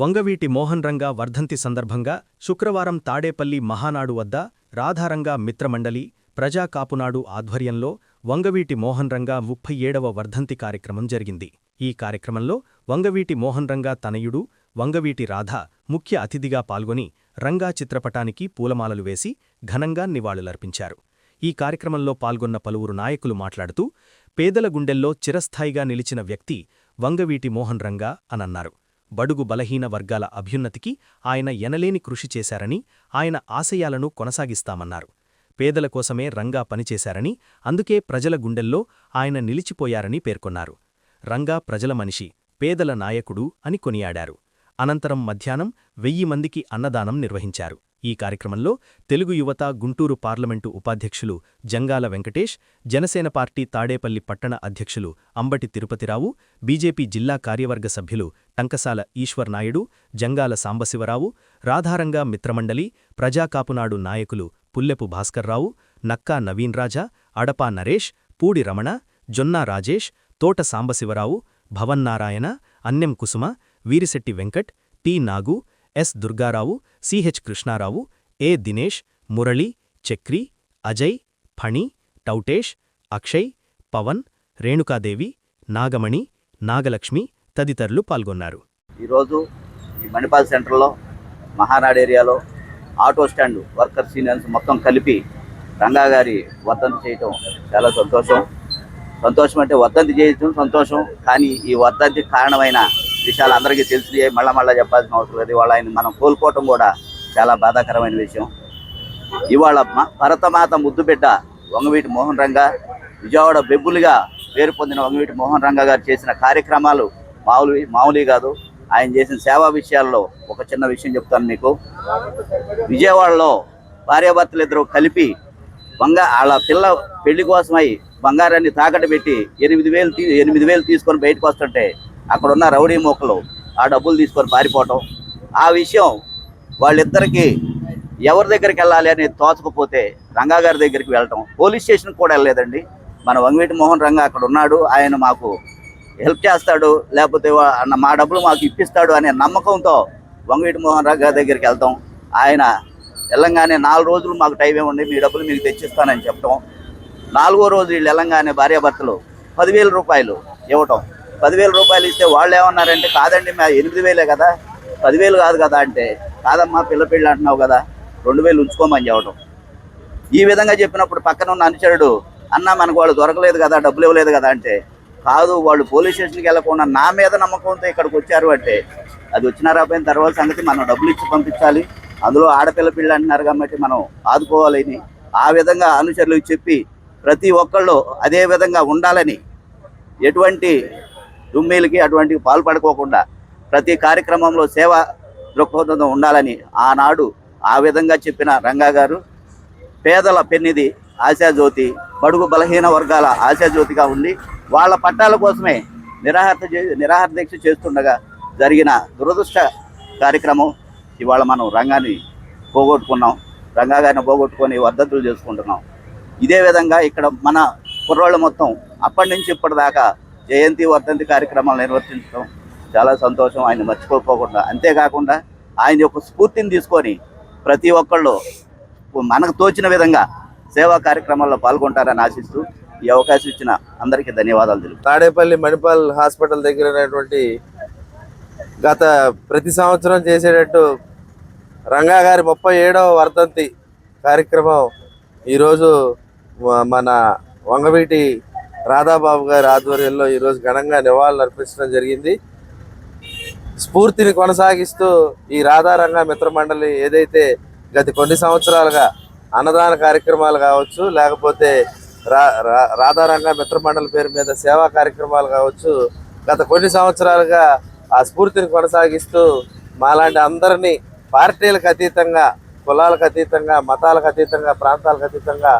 వంగవీటి మోహన్రంగా వర్ధంతి సందర్భంగా శుక్రవారం తాడేపల్లి మహానాడు వద్ద రాధారంగా మిత్రమండలి ప్రజా కాపునాడు ఆధ్వర్యంలో వంగవీటి మోహన్రంగా ముప్పై ఏడవ వర్ధంతి కార్యక్రమం జరిగింది. ఈ కార్యక్రమంలో వంగవీటి మోహన్రంగా తనయుడు వంగవీటి రాధ ముఖ్య అతిథిగా పాల్గొని రంగా చిత్రపటానికి పూలమాలలు వేసి ఘనంగా నివాళులర్పించారు. ఈ కార్యక్రమంలో పాల్గొన్న పలువురు నాయకులు మాట్లాడుతూ పేదల గుండెల్లో చిరస్థాయిగా నిలిచిన వ్యక్తి వంగవీటి మోహన్ రంగా అనన్నారు. బడుగు బలహీన వర్గాల అభ్యున్నతికి ఆయన ఎనలేని కృషి చేశారని ఆయన ఆశయాలను కొనసాగిస్తామన్నారు. పేదల కోసమే రంగా పనిచేశారని అందుకే ప్రజల గుండెల్లో ఆయన నిలిచిపోయారని పేర్కొన్నారు. రంగా ప్రజల మనిషి పేదల నాయకుడు అని కొనియాడారు. అనంతరం మధ్యాహ్నం వెయ్యి మందికి అన్నదానం నిర్వహించారు. ఈ కార్యక్రమంలో తెలుగు యువత గుంటూరు పార్లమెంటు ఉపాధ్యక్షులు జంగాల వెంకటేష్ జనసేన పార్టీ తాడేపల్లి పట్టణ అధ్యక్షులు అంబటి తిరుపతిరావు బీజేపీ జిల్లా కార్యవర్గ సభ్యులు టంకసాల ఈశ్వర్ నాయుడు జంగాల సాంబశివరావు రాధారంగా మిత్రమండలి ప్రజాకాపునాడు నాయకులు పుల్లెపు భాస్కర్రావు నక్కా నవీన్రాజా అడపా Naresh Pudi Ramana Jonna Rajesh Thota Sambasivarao Bhavannarayana Annem Kusuma Veerisetti Venkat T Nagu S Durgarao CH Krishnarao A Dinesh Murali Chakri Ajay Phani టౌటేష్ Akshay Pavan Renukadevi Nagamani Nagalakshmi తదితరులు పాల్గొన్నారు. ఈరోజు ఈ మణిపాల్ సెంటర్లో మహానాడు ఏరియాలో ఆటో స్టాండ్ వర్కర్స్ యూనియన్స్ మొత్తం కలిపి రంగా గారి వర్ధంతి చేయటం చాలా సంతోషం. సంతోషం అంటే వర్ధంతి చేయటం సంతోషం కానీ ఈ వర్ధంతి కారణమైన విషయాలు అందరికీ తెలిసినాయి మళ్ళా మళ్ళా చెప్పాల్సిన అవసరం లేదు. ఇవాళ ఆయన మనం కోల్పోవటం కూడా చాలా బాధాకరమైన విషయం. ఇవాళ మ- భరతమాత ముద్దుబిడ్డ వంగవీటి మోహన్ రంగ విజయవాడ బెబ్బులుగా పేరు పొందిన వంగవీటి మోహన్ రంగ గారు చేసిన కార్యక్రమాలు మామూలు మామూలు కాదు. ఆయన చేసిన సేవా విషయాల్లో ఒక చిన్న విషయం చెప్తాను మీకు. విజయవాడలో భార్యాభర్తలు ఇద్దరు కలిపి బంగా వాళ్ళ పిల్ల పెళ్ళి కోసమై బంగారాన్ని తాకట్టు పెట్టి ఎనిమిది వేలు తీ ఎనిమిది వేలు తీసుకొని బయటకు వస్తుంటే అక్కడ ఉన్న రౌడీ మొక్కలు ఆ డబ్బులు తీసుకొని పారిపోవటం. ఆ విషయం వాళ్ళిద్దరికి ఎవరి దగ్గరికి వెళ్ళాలి అని తోచకపోతే రంగా గారి దగ్గరికి వెళ్ళటం. పోలీస్ స్టేషన్కి కూడా వెళ్ళలేదండి. మన వంగవీటి మోహన్ రంగా అక్కడ ఉన్నాడు. ఆయన మాకు హెల్ప్ చేస్తాడు. లేకపోతే మా డబ్బులు మాకు ఇప్పిస్తాడు అనే నమ్మకంతో వంగవీటి మోహన్ రంగా దగ్గరికి వెళ్తాం. ఆయన వెళ్ళంగానే నాలుగు రోజులు మాకు టైం ఇవ్వండి మీ డబ్బులు మీకు తెచ్చిస్తానని చెప్పటం. నాలుగో రోజు వీళ్ళు వెళ్ళంగానే భార్యాభర్తలు పదివేల రూపాయలు ఇవ్వటం. పదివేల రూపాయలు ఇస్తే వాళ్ళు ఏమన్నారంటే కాదండి మా ఎనిమిది వేలే కదా పదివేలు కాదు కదా అంటే కాదమ్మా పిల్ల పెళ్ళి అంటున్నావు కదా రెండు వేలు ఉంచుకోమని చెప్పడం. ఈ విధంగా చెప్పినప్పుడు పక్కన ఉన్న అనుచరుడు అన్న మనకు వాళ్ళు దొరకలేదు కదా డబ్బులు ఇవ్వలేదు కదా అంటే కాదు వాళ్ళు పోలీస్ స్టేషన్కి వెళ్ళకుండా నా మీద నమ్మకంతో ఇక్కడికి వచ్చారు అంటే అది వచ్చినారా రాపోయిన తర్వాత సంగతి మనం డబ్బులు ఇచ్చి పంపించాలి. అందులో ఆడపిల్ల పిల్ల అంటున్నారు కాబట్టి మనం ఆదుకోవాలని ఆ విధంగా అనుచరులకు చెప్పి ప్రతి ఒక్కళ్ళు అదే విధంగా ఉండాలని ఎటువంటి దుమ్మీలకి అటువంటి పాల్పడుకోకుండా ప్రతి కార్యక్రమంలో సేవ దృక్పథంతో ఉండాలని ఆనాడు ఆ విధంగా చెప్పిన రంగా గారు పేదల పెన్నిది ఆశాజ్యోతి బడుగు బలహీన వర్గాల ఆశాజ్యోతిగా ఉంది వాళ్ళ పట్టాల కోసమే నిరాహార చే- నిరాహార దీక్ష చేస్తుండగా జరిగిన దురదృష్ట కార్యక్రమం ఇవాళ మనం రంగాన్ని పోగొట్టుకున్నాం. రంగా గారిని పోగొట్టుకొని వర్ధంతులు చేసుకుంటున్నాం. ఇదే విధంగా ఇక్కడ మన కుర్రోళ్ళు మొత్తం అప్పటి నుంచి ఇప్పటిదాకా జయంతి వర్ధంతి కార్యక్రమాలు నిర్వర్తించడం చాలా సంతోషం ఆయన మర్చిపోకుండా. అంతేకాకుండా ఆయన యొక్క స్ఫూర్తిని తీసుకొని ప్రతి ఒక్కళ్ళు మనకు తోచిన విధంగా సేవా కార్యక్రమాల్లో పాల్గొంటారని ఆశిస్తూ ఈ అవకాశం ఇచ్చిన అందరికీ ధన్యవాదాలు తెలుపు తాడేపల్లి మణిపాల్ హాస్పిటల్ దగ్గర ఉన్నటువంటి గత ప్రతి సంవత్సరం చేసేటట్టు రంగా గారి ముప్పై ఏడవ వర్ధంతి కార్యక్రమం ఈరోజు మన వంగవీటి రాధాబాబు గారి ఆధ్వర్యంలో ఈరోజు ఘనంగా నివాళులు అర్పించడం జరిగింది. స్ఫూర్తిని కొనసాగిస్తూ ఈ రాధారంగ మిత్రమండలి ఏదైతే గత కొన్ని సంవత్సరాలుగా అన్నదాన కార్యక్రమాలు కావచ్చు లేకపోతే రా రాధారంగ మిత్రమండలి పేరు మీద సేవా కార్యక్రమాలు కావచ్చు గత కొన్ని సంవత్సరాలుగా ఆ స్ఫూర్తిని కొనసాగిస్తూ మాలాంటి అందరినీ పార్టీలకు అతీతంగా కులాలకు అతీతంగా మతాలకు అతీతంగా ప్రాంతాలకు అతీతంగా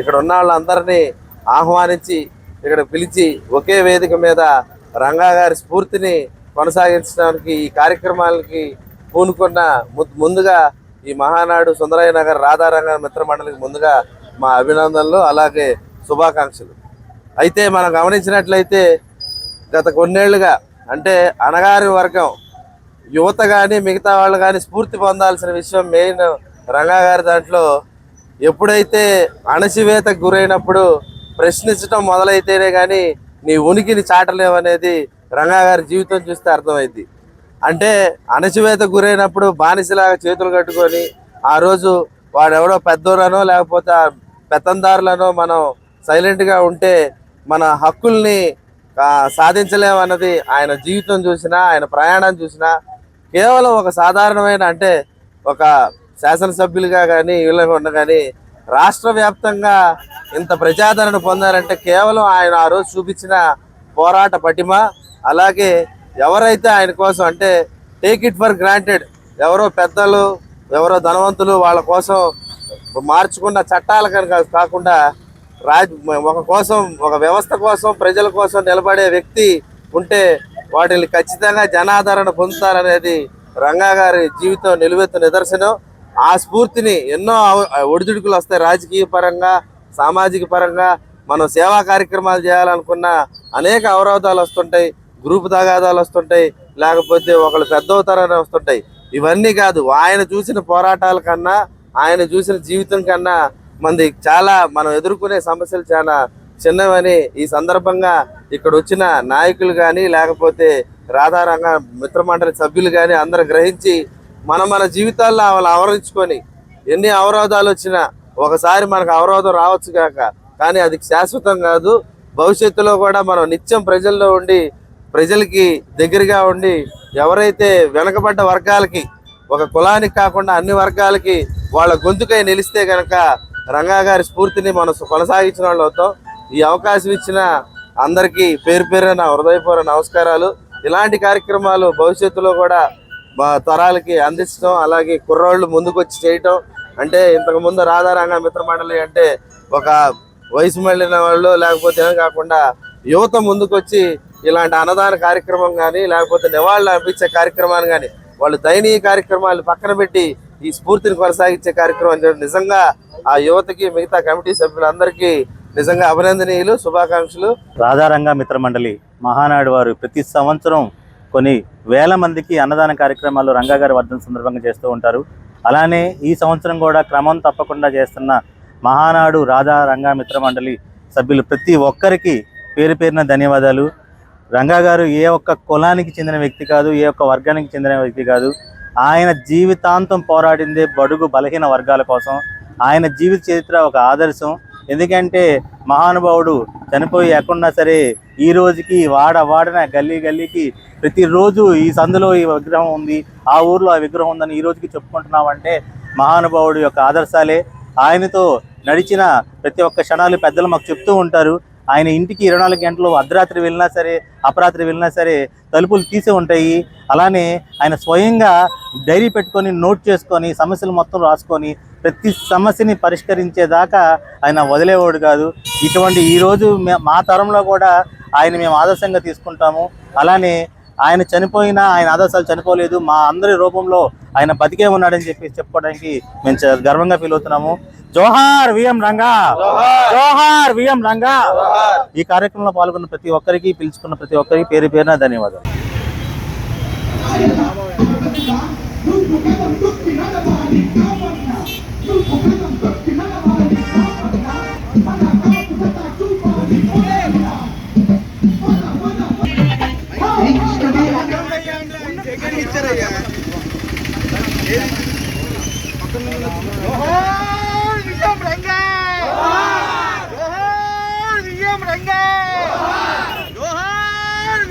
ఇక్కడ ఉన్న వాళ్ళందరినీ ఆహ్వానించి ఇక్కడ పిలిచి ఒకే వేదిక మీద రంగా గారి స్ఫూర్తిని కొనసాగించడానికి ఈ కార్యక్రమాలకి పూనుకున్న ము- ముందుగా ఈ మహానాడు సుందరయ్య నగర్ రాధారంగ మిత్రమండలికి ముందుగా మా అభినందనలు అలాగే శుభాకాంక్షలు. అయితే మనం గమనించినట్లయితే గత కొన్నేళ్ళుగా అంటే అణగారి వర్గం యువత కానీ మిగతా వాళ్ళు కానీ స్ఫూర్తి పొందాల్సిన విషయం మెయిన్ రంగా గారి దాంట్లో ఎప్పుడైతే అణచివేతకు గురైనప్పుడు ప్రశ్నించడం మొదలైతేనే కానీ నీ ఉనికిని చాటలేవనేది రంగా గారి జీవితం చూస్తే అర్థమైంది. అంటే అణచివేత గురైనప్పుడు బానిసలాగా చేతులు కట్టుకొని ఆ రోజు వాడెవడో పెద్దోళ్ళనో లేకపోతే ఆ పెత్తందారులనో మనం సైలెంట్గా ఉంటే మన హక్కుల్ని సాధించలేమన్నది ఆయన జీవితం చూసినా ఆయన ప్రయాణం చూసినా కేవలం ఒక సాధారణమైన అంటే ఒక శాసనసభ్యులుగా కానీ వీళ్ళగా ఉన్న కానీ రాష్ట్ర వ్యాప్తంగా ఇంత ప్రజాదరణ పొందారంటే కేవలం ఆయన ఆ రోజు చూపించిన పోరాట పటిమ అలాగే ఎవరైతే ఆయన కోసం అంటే టేక్ ఇట్ ఫర్ గ్రాంటెడ్ ఎవరో పెద్దలు ఎవరో ధనవంతులు వాళ్ళ కోసం మార్చుకున్న చట్టాల కనుక కాకుండా రాజ్ ఒక కోసం ఒక వ్యవస్థ కోసం ప్రజల కోసం నిలబడే వ్యక్తి ఉంటే వాటిని ఖచ్చితంగా జనాదరణ పొందుతారనేది రంగా గారి జీవితం నిలువెత్తు నిదర్శనం. ఆ స్ఫూర్తిని ఎన్నో ఒడిదుడుకులు వస్తాయి రాజకీయ పరంగా సామాజిక పరంగా మనం సేవా కార్యక్రమాలు చేయాలనుకున్న అనేక అవరోధాలు వస్తుంటాయి గ్రూప్ తగాదాలు వస్తుంటాయి లేకపోతే ఒకళ్ళు పెద్దవుతారని వస్తుంటాయి. ఇవన్నీ కాదు ఆయన చూసిన పోరాటాల కన్నా ఆయన చూసిన జీవితం కన్నా మంది చాలా మనం ఎదుర్కొనే సమస్యలు చాలా చిన్నవని ఈ సందర్భంగా ఇక్కడ వచ్చిన నాయకులు కానీ లేకపోతే రాధారంగ మిత్రమండలి సభ్యులు కానీ అందరు గ్రహించి మన మన జీవితాల్లో వాళ్ళు ఆవరించుకొని ఎన్ని అవరోధాలు వచ్చినా ఒకసారి మనకు అవరోధం రావచ్చు కాక కానీ అది శాశ్వతం కాదు. భవిష్యత్తులో కూడా మనం నిత్యం ప్రజల్లో ఉండి ప్రజలకి దగ్గరగా ఉండి ఎవరైతే వెనకబడ్డ వర్గాలకి ఒక కులానికి కాకుండా అన్ని వర్గాలకి వాళ్ళ గొంతుకై నిలిస్తే కనుక రంగా గారి స్ఫూర్తిని మనం కొనసాగించిన వాళ్ళు అవుతాం. ఈ అవకాశం ఇచ్చిన అందరికీ పేరు పేరున హృదయపూర్వ నమస్కారాలు. ఇలాంటి కార్యక్రమాలు భవిష్యత్తులో కూడా మా తరాలకి అందించడం అలాగే కుర్రోళ్ళు ముందుకు వచ్చి చేయటం అంటే ఇంతకు ముందు రాధారంగ మిత్ర మండలి అంటే ఒక వయసు మళ్ళిన వాళ్ళు లేకపోతే ఏం కాకుండా యువత ముందుకొచ్చి ఇలాంటి అన్నదాన కార్యక్రమం కానీ లేకపోతే నివాళులు అర్పించే కార్యక్రమాలు కానీ వాళ్ళు దయనీయ కార్యక్రమాలు పక్కన పెట్టి ఈ స్ఫూర్తిని కొనసాగించే కార్యక్రమం చేయడం నిజంగా ఆ యువతకి మిగతా కమిటీ సభ్యులందరికీ నిజంగా అభినందనీయులు శుభాకాంక్షలు. రాధారంగ మిత్ర మండలి మహానాడు వారు ప్రతి సంవత్సరం కొన్ని వేల మందికి అన్నదాన కార్యక్రమాలు రంగా గారి వర్ధన సందర్భంగా చేస్తూ ఉంటారు. అలానే ఈ సంవత్సరం కూడా క్రమం తప్పకుండా చేస్తున్న మహానాడు రాధా రంగా మిత్ర మండలి సభ్యులు ప్రతి ఒక్కరికి పేరు పేరున ధన్యవాదాలు. రంగా గారు ఏ ఒక్క కులానికి చెందిన వ్యక్తి కాదు ఏ ఒక్క వర్గానికి చెందిన వ్యక్తి కాదు. ఆయన జీవితాంతం పోరాడిందే బడుగు బలహీన వర్గాల కోసం. ఆయన జీవిత చరిత్ర ఒక ఆదర్శం. ఎందుకంటే మహానుభావుడు చనిపోయి ఎక్కడున్నా సరే ఈ రోజుకి వాడ వాడన గల్లీ గల్లీకి ప్రతిరోజు ఈ సందులో ఈ విగ్రహం ఉంది ఆ ఊర్లో ఆ విగ్రహం ఉందని ఈ రోజుకి చెప్పుకుంటున్నామంటే మహానుభావుడు యొక్క ఆదర్శాలే. ఆయనతో నడిచిన ప్రతి ఒక్క క్షణాలు పెద్దలు మాకు చెప్తూ ఉంటారు. ఆయన ఇంటికి ఇరవై నాలుగు గంటలు అర్ధరాత్రి వెళ్ళినా సరే అపరాత్రి వెళ్ళినా సరే తలుపులు తీసే ఉంటాయి. అలానే ఆయన స్వయంగా డైరీ పెట్టుకొని నోట్ చేసుకొని సమస్యలు మొత్తం రాసుకొని ప్రతి సమస్యని పరిష్కరించేదాకా ఆయన వదిలేవాడు కాదు. ఇటువంటి ఈరోజు మా తరంలో కూడా ఆయన మేము ఆదర్శంగా తీసుకుంటాము. అలానే ఆయన చనిపోయినా ఆయన ఆదర్శాలు చనిపోలేదు మా అందరి రూపంలో ఆయన బతికే ఉన్నాడని చెప్పి చెప్పుకోవడానికి మేము గర్వంగా ఫీల్ అవుతున్నాము. జోహార్ విఎం రంగా! జోహార్! విఎం రంగా! ఈ కార్యక్రమంలో పాల్గొన్న ప్రతి ఒక్కరికి పిలుచుకున్న ప్రతి ఒక్కరికి పేరు పేరున ధన్యవాదాలు. జోహార్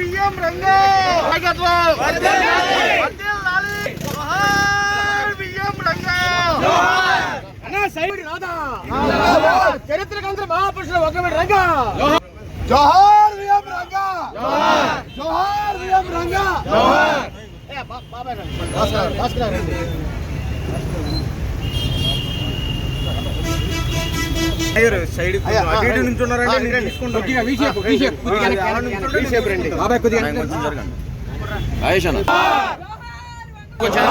విజయం రంగా జోహార్ జోహార్ విఎం రంగా. జోహార్. సైడ్ అటు ఇటు రండి. కొంచెం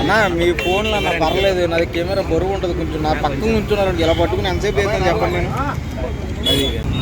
అన్నా మీ ఫోన్లో అన్న పర్లేదు. నాది కెమెరా బరువు ఉంటుంది కొంచెం. నా పక్కన ఉంచున్నారండి ఎలా పట్టుకుని ఎంతసేపు చెప్పండి. నేను